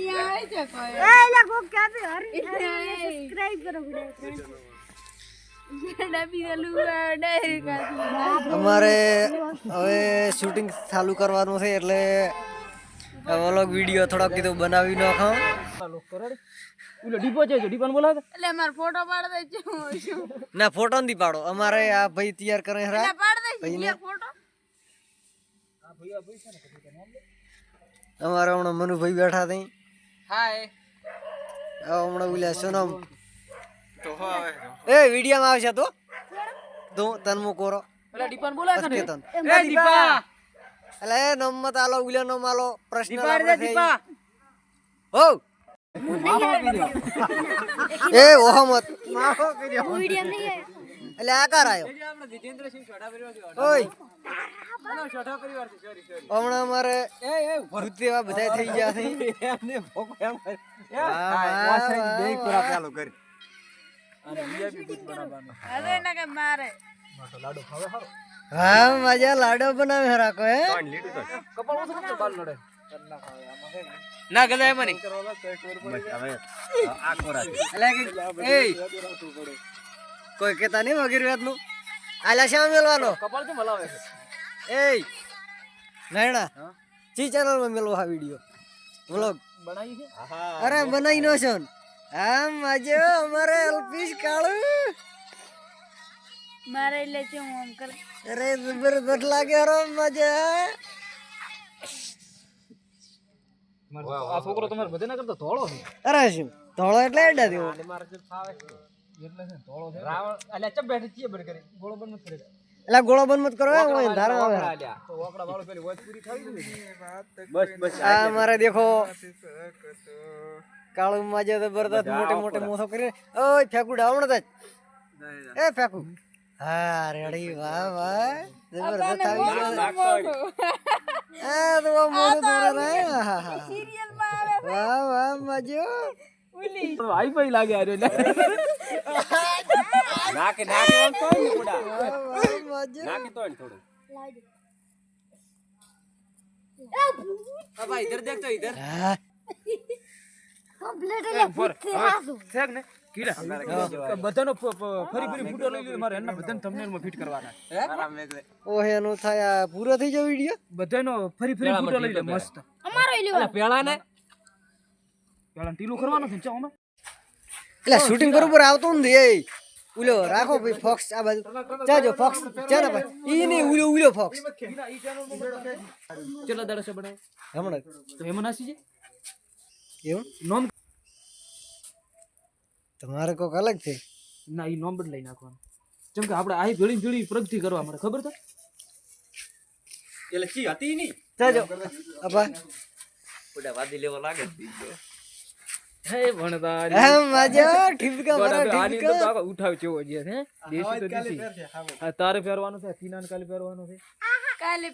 એ લા કોક ક્યાંથી હરી સબસ્ક્રાઇબ કરો અમારે હવે શૂટિંગ ચાલુ કરવાનું છે એટલે વ્લોગ વીડિયો થોડોક કીધું બનાવી નાખો. ઓલો ડીપો છે ડીપાને બોલાવે. એટલે અમાર ફોટો પાડ દે છું ના ફોટો નથી પાડો. અમારે આ ભાઈ તૈયાર કરે હરા પાડ દે ભાઈ ફોટો. અમારે હમણાં મનુભાઈ બેઠા થઈ હાય આ હમણાં બોલ્યા સોનમ એ વિડીયોમાં આવશે તો? તો તનમો કોરો? ઓલા ડીપાને બોલાય બસ ને? એ દીપા. એટલે નમ મત આલો ઉલ્યો નમ આલો પ્રશ્ન દીપા રે દીપા. હો. એ ઓહમત. વિડિયો નહીં એટલે આકાર આયો. આપણે જીતેન્દ્રસિંહ છોટા પરિવાર ઓય. છોટા પરિવાર છે સોરી સોરી હમણાં અમારે એ એ ભૂત બધા થઈ ગયા છે. એમને ભોકો એમ કરે. વાહ, વાહ. ચાલુ કરી. અને વીઆઈપી બૂથ બનાવવાનો. હવે ના કે મારે. મોટો લાડો ખાવે હારો. હા મજા લાડો બનાવે રાખો હે? કપાળ ઓછો કરતો બાલ લડે ના ગદા એમાં નહીં એટલે કે એ કોઈ કેતા નહીં વગેરે વાતનું આલા શામ મેલવાનો? કપાળ તો મલાવે છે? એ નાયણા. ચી ચેનલમાં મેલવો આ વિડિયો વ્લોગ બનાવી છે? અરે બનાવી નો છો. આમ આજે અમારે અલ્પીશ કાળુ. મારે લે છે હું આમ કર? અરે જબરદસ્ત લાગે અરે મજા આ છોકરો તમારે બધે ના કરતો ધોળો છે. અરે શું? ધોળો એટલે એડા દેવો મારે જે ફાવે એટલે છે ધોળો છે. રાવણ અલ્યા ચપ બેઠી ચીએ બર કરી ગોળો બંધ નથી કરે એટલે ગોળો બંધ મત કરો ધારા આવે બસ બસ આ મારે દેખો. કાળુ માજે જબરદસ્ત મોટે મોટે મોસો કરી. ઓય ફેકુ ડાવણ જ એ ફેકુ. હા રેડી વાહ વાહ. જબરદસ્ત આવી આ તો મોસો દોરા રે સિરિયલમાં આવે વાહ વાહ મજો. ઉલી. વાઈફાઈ લાગે આર્યો નાકે નાકે વાળ તો ને કુડા વાહ વાહ મજો નાકે તો ને થોડું લાવજો अब इधर देख तो इधर હા કમ્પ્લીટ એટલે ભૂતથી હાસુ देख ने કીડા બધાનો ફ- ફ- ફરી ફરી ફોટો લઈ લે મારે એના બધાને thumbnail માં ફિટ કરવાના ઓહે નું થાય આ પૂરો થઈ ગયો વિડિયો બધાનો ફરી ફરી ફોટો લઈ લે મસ્ત અમારો ઈ લેવા પેલા ને પેલા ટીલું કરવાનું છે ચાલો એટલે શૂટિંગ બરોબર આવતું નથી એ ઉલો રાખો ભાઈ ફોક્સ આ બાજુ. ચાજો ફોક્સ. ચાલો ભાઈ. ઈ નહીં ઉલો ઉલો ફોક્સ. ચલો દડસે બનાય હમણાં તો એમાં નાસી છે? એવું? નોમ તમારે કોક અલગ છે. ના ઈ નોમ બદલાઈ નાખવાનું. જેમ કે આપણે આહી ભેળી ભેળી પ્રગતિ કરવા માટે ખબર છે? એટલે કી હતી નહીં? લાગે અપા હે ભણતા એમ મજો ઠીપકા મારા આની તો આખો ઉઠાવ જેવો જે છે દેશી તો દેશી. તારે પહેરવાનું છે તીનાને કાલે પહેરવાનું છે? કાલે